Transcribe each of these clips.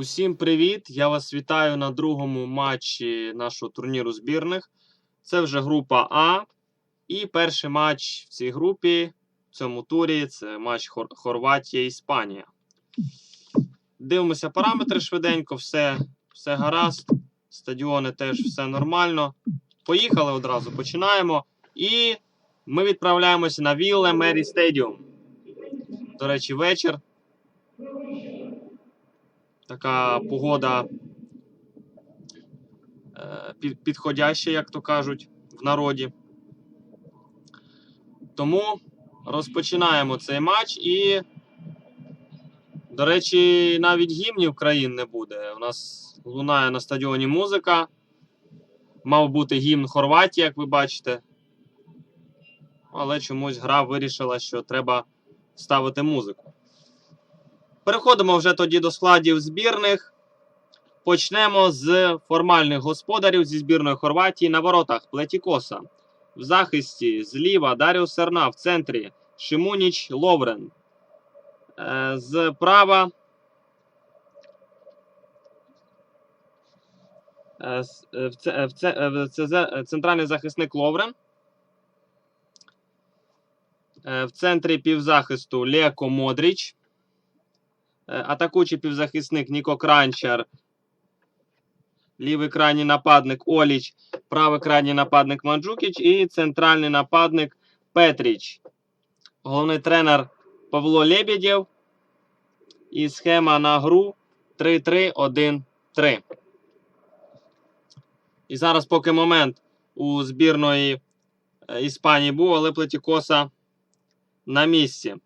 Усім привіт! Я вас вітаю на другому матчі нашого турніру збірних. Це вже група А. І перший матч в цій групі в цьому турі це матч Хор- Хорватія-Іспанія. Дивимося параметри швиденько, все, все гаразд. Стадіони теж все нормально. Поїхали одразу, починаємо. І ми відправляємося на Вілле Мері Стедіум. До речі, вечір. Така погода е, підходяща, як то кажуть, в народі. Тому розпочинаємо цей матч і, до речі, навіть гімнів країн не буде. У нас лунає на стадіоні музика. Мав бути гімн Хорватії, як ви бачите. Але чомусь гра вирішила, що треба ставити музику. Переходимо вже тоді до складів збірних. Почнемо з формальних господарів зі збірної Хорватії на воротах Плетікоса. В захисті зліва Даріус Серна, в центрі Шимуніч Ловрен. Це- е, центральний захисник Ловрен. Е, В центрі півзахисту Леко Модріч. Е, Атакуючий півзахисник Ніко Кранчар. Лівий крайній нападник Оліч, правий крайній нападник Манджукіч і центральний нападник Петріч. Головний тренер Павло Лебедєв. І схема на гру 3-3-1-3. І зараз, поки момент у збірної е, Іспанії був, але Плетікоса на місці.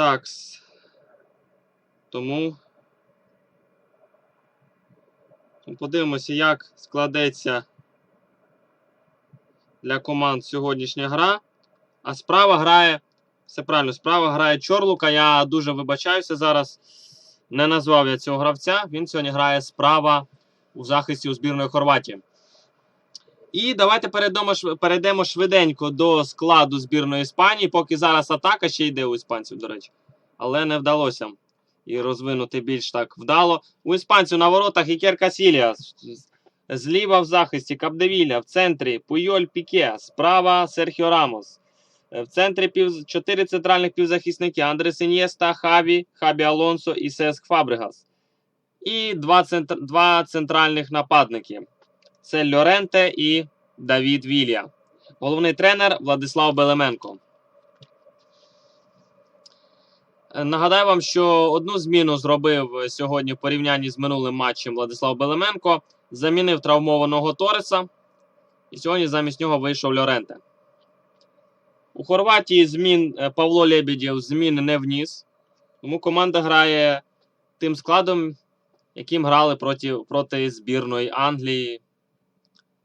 Так. Тому подивимося, як складеться для команд сьогоднішня гра. А справа грає. Все правильно, справа грає Чорлука. Я дуже вибачаюся зараз. Не назвав я цього гравця. Він сьогодні грає справа у захисті у збірної Хорватії. І давайте перейдемо, перейдемо швиденько до складу збірної Іспанії, поки зараз атака ще йде у іспанців, до речі. Але не вдалося і розвинути більш так вдало. У іспанців на воротах Ікер Касілія. Зліва в захисті Капдевіля, в центрі Пуйоль Піке, справа Серхіо Рамос. Е, В центрі пів... чотири центральних півзахисники Андрес Інєста, Хаві, Хабі Алонсо і Сеск Фабригас. І два, центр... два центральних нападники. Це Льоренте і Давід Вілія. Головний тренер Владислав Белеменко. Е, Нагадаю вам, що одну зміну зробив сьогодні в порівнянні з минулим матчем Владислав Белеменко. Замінив травмованого Тореса. І сьогодні замість нього вийшов Льоренте. У Хорватії змін е, Павло Лебедєв змін не вніс. Тому команда грає тим складом, яким грали проти, проти збірної Англії.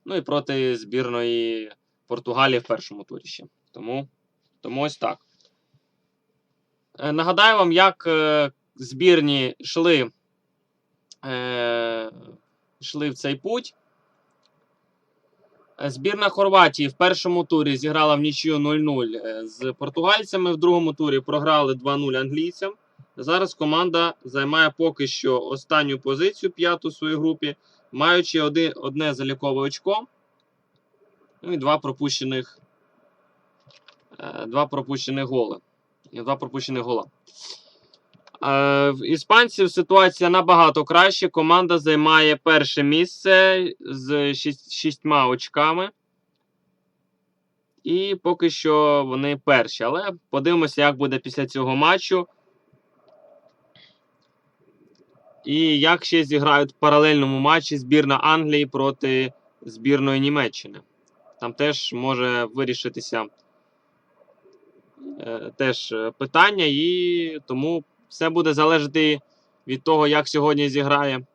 Ну і проти збірної Португалії в першому турі ще. Тому, тому ось так. Е, Нагадаю вам, як е, збірні йшли, е, йшли в цей путь. Збірна Хорватії в першому турі зіграла в нічию 0-0 е, з португальцями. В другому турі програли 2-0 англійцям. Зараз команда займає поки що останню позицію, п'яту в своїй групі, маючи один, одне залікове очко. Ну і два пропущених, е, два пропущених голи. Два пропущених гола. Е, В іспанців ситуація набагато краще. Команда займає перше місце з шість- шістьма очками. І поки що вони перші. Але подивимося, як буде після цього матчу. І як ще зіграють в паралельному матчі збірна Англії проти збірної Німеччини. Там теж може вирішитися е, теж е, питання, і тому все буде залежати від того, як сьогодні зіграє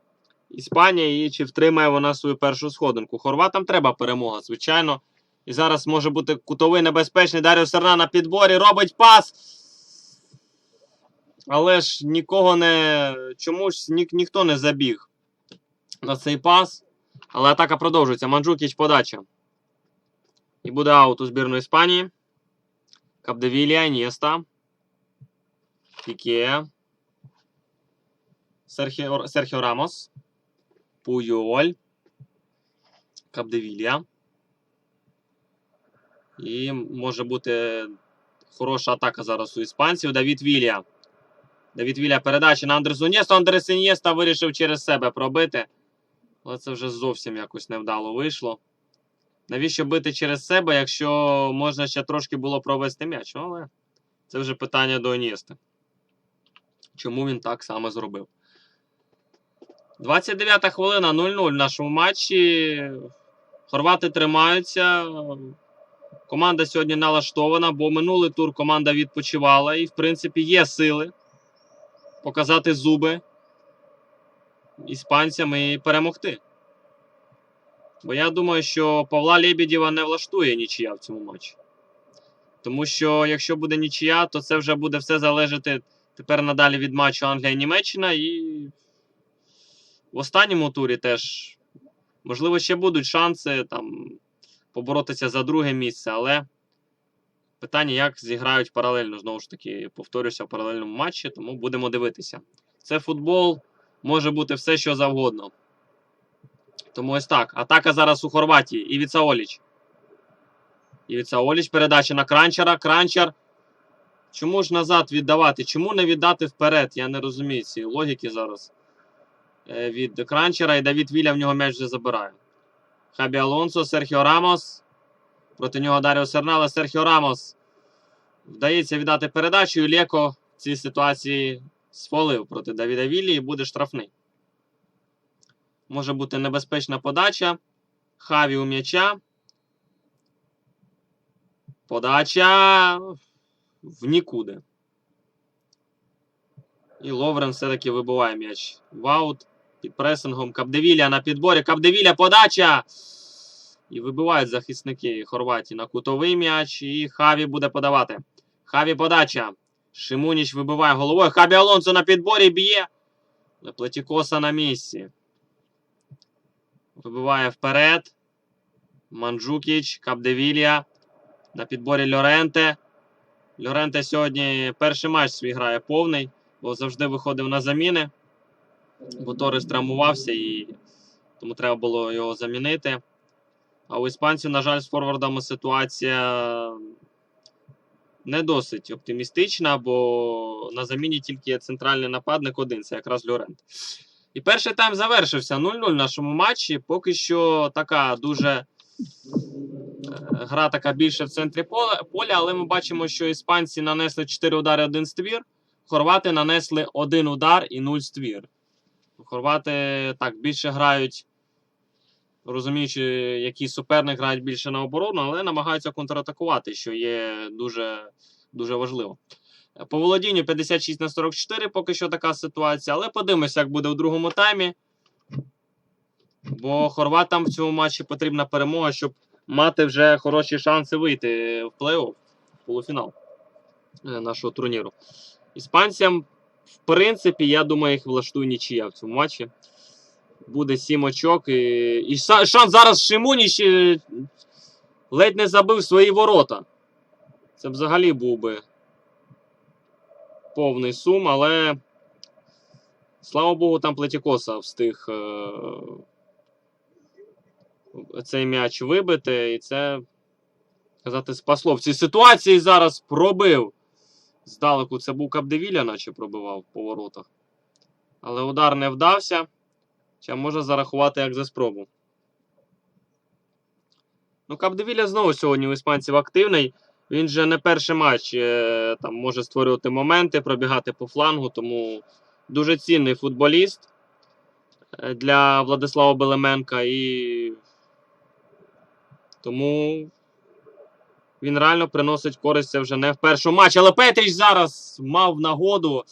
Іспанія і чи втримає вона свою першу сходинку. Хорватам треба перемога, звичайно. І зараз може бути кутовий небезпечний Даріо Серна на підборі. Робить пас. Але ж нікого не. Чомусь ні, ніхто не забіг на цей пас. Але атака продовжується. Манджукіч подача. І буде аут у збірної Іспанії. Капдевілія, Інєста. Піке. Серхіо, Серхіо Рамос. Пуйоль. Капдевілія. І може бути хороша атака зараз у іспанців. Давід Вілія. Давід Вілія передача на Андресу Інєсту. Андрес Інєста вирішив через себе пробити. Але це вже зовсім якось невдало вийшло. Навіщо бити через себе, якщо можна ще трошки було провести м'яч? Але це вже питання до Інєсти. Чому він так само зробив? 29 та хвилина 0-0 в нашому матчі. Хорвати тримаються. Команда сьогодні налаштована, бо минулий тур команда відпочивала і, в принципі, є сили показати зуби іспанцям і перемогти. Бо я думаю, що Павла Лебедєва не влаштує нічия в цьому матчі. Тому що якщо буде нічия, то це вже буде все залежати тепер надалі від матчу Англія-Німеччина. І в останньому турі теж, можливо, ще будуть шанси там поборотися за друге місце, але питання, як зіграють паралельно. Знову ж таки, повторюся в паралельному матчі, тому будемо дивитися. Це футбол, може бути все, що завгодно. Тому ось так. Атака зараз у Хорватії. Івіца Оліч. Івіца Оліч. Передача на Кранчера. Кранчер. Чому ж назад віддавати? Чому не віддати вперед? Я не розумію цієї логіки зараз. Е, Від Кранчера і Давід Віля в нього м'яч вже забирає. Хабі Алонсо, Серхіо Рамос. Проти нього Даріо Сернала. Серхіо Рамос. Вдається віддати передачу. І Леко в цій ситуації сфолив проти Давіда Віллі і буде штрафний. Може бути небезпечна подача. Хаві у м'яча. Подача в нікуди. І Ловрен все-таки вибиває м'яч. Ваут під пресингом. Капдевіля на підборі. Капдевіля подача. І вибивають захисники Хорватії на кутовий м'яч. І Хаві буде подавати. Хаві подача. Шимуніч вибиває головою. Хабі Алонсо на підборі б'є. Плетікоса на місці. Вибиває вперед. Манджукіч, Капдевілія. На підборі Льоренте. Льоренте сьогодні перший матч свій грає повний, бо завжди виходив на заміни. Бо Торис травмувався і тому треба було його замінити. А у іспанців, на жаль, з форвардами ситуація не досить оптимістична, бо на заміні тільки є центральний нападник один, це якраз Льорент. І перший тайм завершився 0-0 в нашому матчі. Поки що така дуже е, гра така більше в центрі поля, але ми бачимо, що іспанці нанесли 4 удари, один ствір. Хорвати нанесли один удар і 0 ствір. Хорвати так більше грають, розуміючи, який суперник грають більше на оборону, але намагаються контратакувати, що є дуже, дуже важливо. По володінню 56 на 44 поки що така ситуація. Але подивимося, як буде в другому таймі. Бо хорватам в цьому матчі потрібна перемога, щоб мати вже хороші шанси вийти в плей-офф, в полуфінал е, нашого турніру. Іспанцям, в принципі, я думаю, їх влаштує нічия в цьому матчі. Буде 7 очок. І, і шанс зараз Шимуніч ледь не забив свої ворота. Це взагалі був би повний сум, але слава Богу, там Плетікоса встиг е цей м'яч вибити, і це, казати, спасло. В цій ситуації зараз пробив. Здалеку це був Капдевіля, наче пробивав по воротах. Але удар не вдався. Чи можна зарахувати як за спробу. Ну, Капдевіля знову сьогодні у іспанців активний. Він же не перший матч е, там може створювати моменти, пробігати по флангу, тому дуже цінний футболіст е, для Владислава Белеменка. І тому він реально приносить користь вже не в першому матчі. Але Петріч зараз мав нагоду.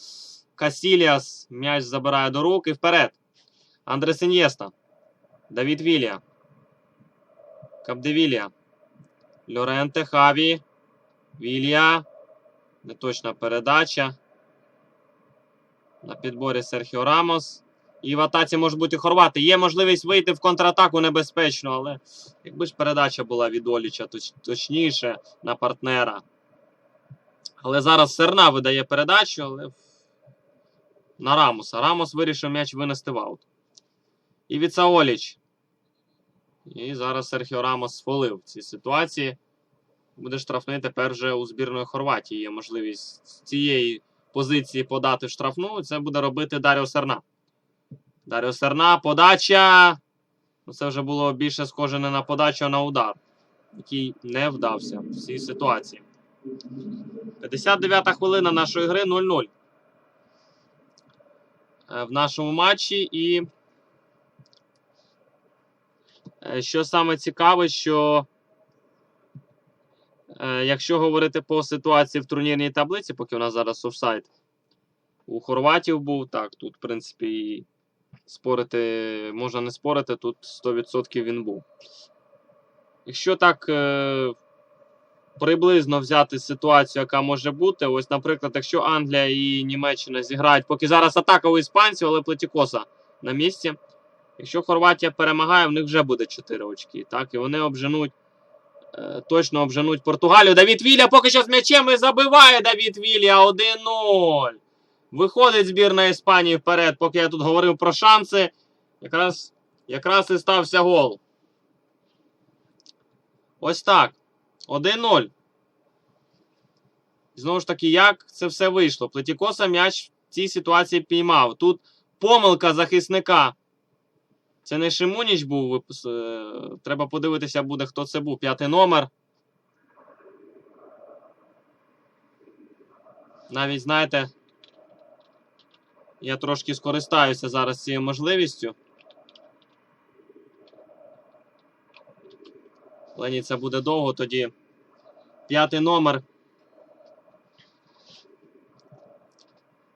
Касіліас м'яч забирає до рук і вперед. Андрес Ін'єста. Давід Вілія. Капдевілія. Лоренте Хаві. Вілія. Неточна передача. На підборі Серхіо Рамос. І в атаці може бути Хорвати. Є можливість вийти в контратаку небезпечно, але якби ж передача була від Оліча точ, точніше на партнера. Але зараз Серна видає передачу, але на Рамоса. Рамос вирішив м'яч винести в аут. Івіца Оліч. І зараз Серхіо Рамос сфолив в цій ситуації. Буде штрафний тепер вже у збірної Хорватії. Є можливість з цієї позиції подати штрафну. Це буде робити Даріо Серна. Даріо Серна, подача. Ну, Це вже було більше схоже не на подачу, а на удар, який не вдався в цій ситуації. 59-та хвилина нашої гри 0-0. Е, В нашому матчі. І що саме цікаве, що е, якщо говорити по ситуації в турнірній таблиці, поки у нас зараз офсайд, у хорватів був так, тут, в принципі, спорити можна не спорити, тут 100% він був. Якщо так е, приблизно взяти ситуацію, яка може бути, ось, наприклад, якщо Англія і Німеччина зіграють, поки зараз атака у іспанців, але Плетікоса на місці. Якщо Хорватія перемагає, в них вже буде 4 очки. Так, і вони обженуть, е, точно обженуть Португалію. Давід Вілля поки що з м'ячем і забиває Давід Вілля 1-0. Виходить збірна Іспанії вперед, поки я тут говорив про шанси. Якраз, якраз і стався гол. Ось так. 1-0. Знову ж таки, як це все вийшло? Плетікоса м'яч в цій ситуації піймав. Тут помилка захисника. Це не Шимуніч був. е, Треба подивитися буде, хто це був. П'ятий номер. Навіть, знаєте, я трошки скористаюся зараз цією можливістю. Лені це буде довго, тоді п'ятий номер.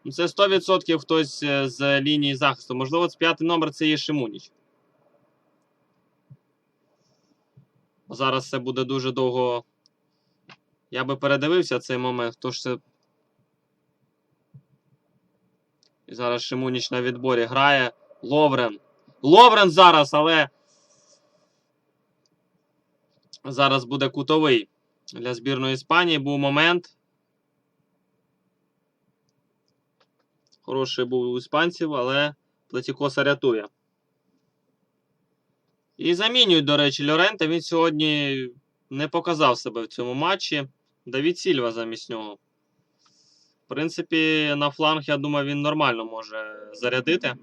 Ну, Це 100% хтось е, з лінії захисту. Можливо, це п'ятий номер це є Шимуніч. Зараз це буде дуже довго. Я би передивився цей момент. Хто ж це. І зараз Шимуніч на відборі грає. Ловрен. Ловрен зараз, але. Зараз буде кутовий для збірної Іспанії. Був момент. Хороший був у іспанців, але Плетікоса рятує. І замінюють, до речі, Льорента. Він сьогодні не показав себе в цьому матчі. Давід Сільва замість нього. В принципі, на фланг, я думаю, він нормально може зарядити.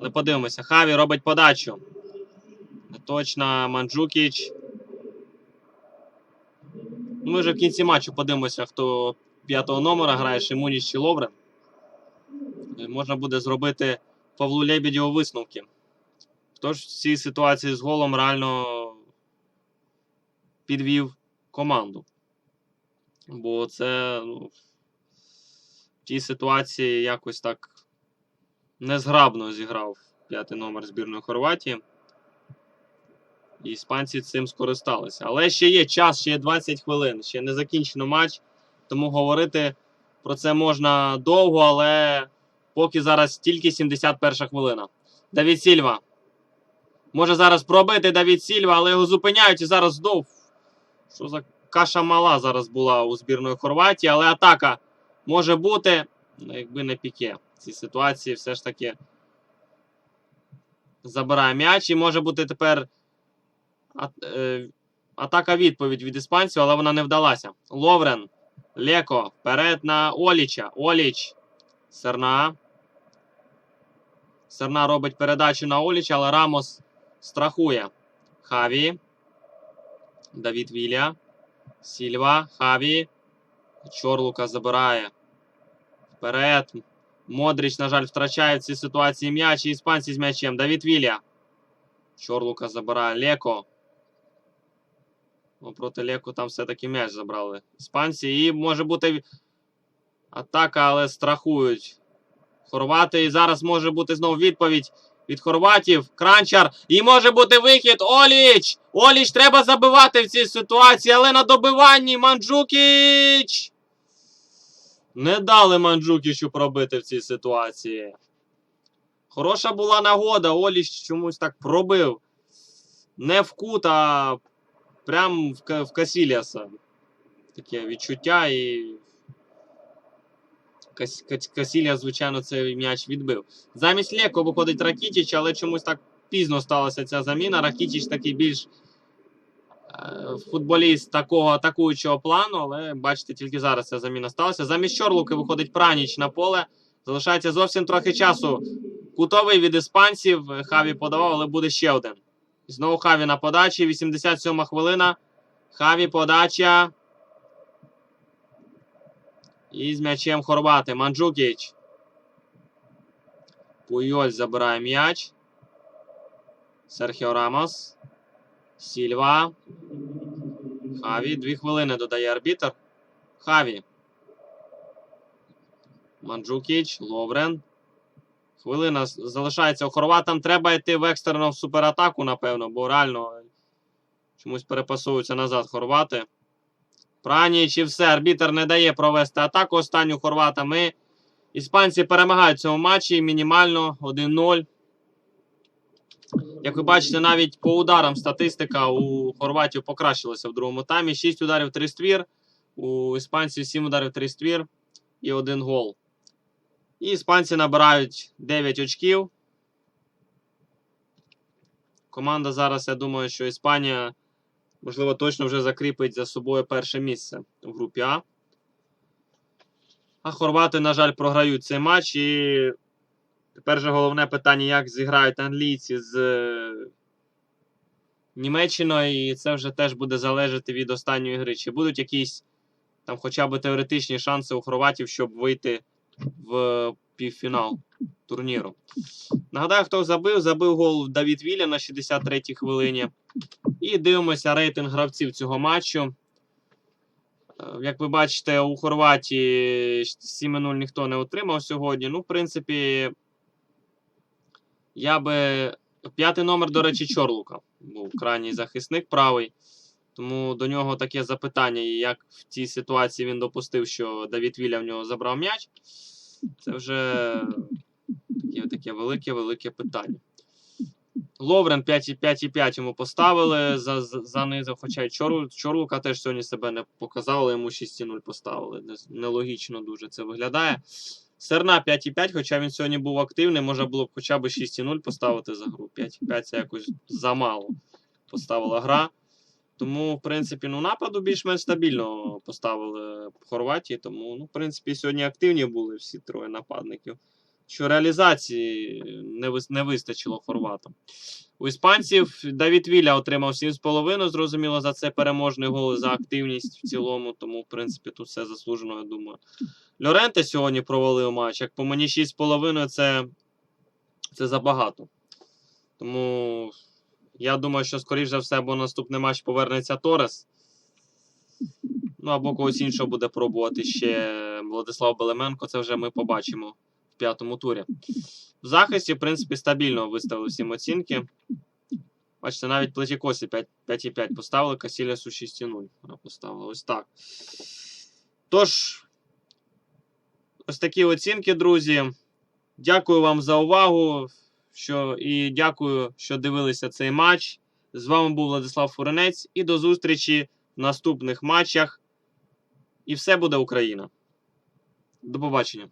Але подивимося. Хаві робить подачу. Точно, Манджукіч. Ми вже в кінці матчу подивимося, хто п'ятого номера грає Шимуніч чи Ловрен. І Можна буде зробити Павлу Лебедєву висновки. Хто ж в цій ситуації з голом реально підвів команду? Бо це ну, в тій ситуації якось так незграбно зіграв п'ятий номер збірної Хорватії. І іспанці цим скористалися. Але ще є час, ще є 20 хвилин, ще не закінчено матч. Тому говорити про це можна довго, але поки зараз тільки 71 хвилина. Давід Сільва. Може зараз пробити Давід Сільва, але його зупиняють і зараз знов. Що за каша мала зараз була у збірної Хорватії, але атака може бути, ну, якби не піке. В цій ситуації все ж таки забирає м'яч і може бути тепер е, атака відповідь від іспанців, але вона не вдалася. Ловрен. Леко. Вперед на Оліча. Оліч. Серна. Серна робить передачу на Оліча, але Рамос страхує. Хаві. Давід Вілля. Сільва. Хаві. Чорлука забирає. Вперед. Модріч, на жаль, втрачає в цій ситуації м'яч. І іспанці з м'ячем. Давід Вілля. Чорлука забирає. Леко. Ну, проти Леко там все-таки м'яч забрали. Іспанці. І може бути атака, але страхують. Хорвати. І зараз може бути знову відповідь від хорватів. Кранчар. І може бути вихід. Оліч! Оліч треба забивати в цій ситуації, але на добиванні Манджукіч! Не дали Манджукічу пробити в цій ситуації. Хороша була нагода. Оліч чомусь так пробив. Не в кут, а прям в, Ка- в Касіліаса. Таке відчуття і. Кас- Кас- звичайно, цей м'яч відбив. Замість Леко виходить Ракітіч, але чомусь так пізно сталася ця заміна. Ракітіч такий більш е, футболіст такого атакуючого плану, але бачите, тільки зараз ця заміна сталася. Замість Чорлуки виходить Праніч на поле. Залишається зовсім трохи часу. Кутовий від іспанців. Хаві подавав, але буде ще один. Знову Хаві на подачі. 87 хвилина. Хаві подача. І з м'ячем Хорвати. Манджукіч. Пуйоль забирає м'яч. Серхіо Рамос. Сільва. Хаві. Дві хвилини додає арбітр. Хаві. Манджукіч. Ловрен. Хвилина залишається у хорватам. Треба йти в екстрену суператаку, напевно, бо реально чомусь перепасуються назад хорвати. Праніч і все. Арбітер не дає провести атаку останню хорватами. Іспанці перемагають в цьому матчі мінімально 1-0. Як ви бачите, навіть по ударам статистика у хорватів покращилася в другому таймі. 6 ударів 3 ствір. У іспанців 7 ударів 3 ствір і 1 гол. І іспанці набирають 9 очків. Команда зараз, я думаю, що Іспанія, можливо, точно вже закріпить за собою перше місце в групі А. А хорвати, на жаль, програють цей матч. І тепер же головне питання, як зіграють англійці з е, Німеччиною. І це вже теж буде залежати від останньої гри. Чи будуть якісь там хоча б теоретичні шанси у хорватів, щоб вийти в півфінал турніру. Нагадаю, хто забив. Забив гол Давід Вілля на 63-й хвилині. І дивимося рейтинг гравців цього матчу. Е, Як ви бачите, у Хорватії 7-0 ніхто не отримав сьогодні. Ну, в принципі, я би. П'ятий номер, до речі, Чорлука. Був крайній захисник правий. Тому до нього таке запитання, як в цій ситуації він допустив, що Давід Віля в нього забрав м'яч. Це вже таке, таке велике-велике питання. Ловрен 5,5,5 йому поставили, за, за- занизив, хоча й Чорлу, Чорлука теж сьогодні себе не показав, але йому 6,0 поставили. Нелогічно дуже це виглядає. Серна 5,5, хоча він сьогодні був активний, можна було б хоча б 6,0 поставити за гру. 5,5 це якось замало поставила гра. Тому, в принципі, ну, нападу більш-менш стабільно поставили в Хорватії. Тому, ну, в принципі, сьогодні активні були всі троє нападників. Що реалізації не, не вистачило хорватам. У іспанців Давід Віля отримав 7,5, зрозуміло, за це переможний гол за активність в цілому. Тому, в принципі, тут все заслужено, я думаю. Льоренте сьогодні провалив матч. Як по мені 6,5 це, це забагато. Тому я думаю, що, скоріш за все, або наступний матч повернеться Торес. Ну, або когось іншого буде пробувати ще Владислав Белеменко. Це вже ми побачимо в п'ятому турі. В захисті, в принципі, стабільно виставили всім оцінки. Бачите, навіть Плетікосі 5,5 поставили, Касілясу 6,0 поставили. Ось так. Тож, ось такі оцінки, друзі. Дякую вам за увагу. Що, і дякую, що дивилися цей матч. З вами був Владислав Фуренець. І до зустрічі в наступних матчах. І все буде Україна. До побачення.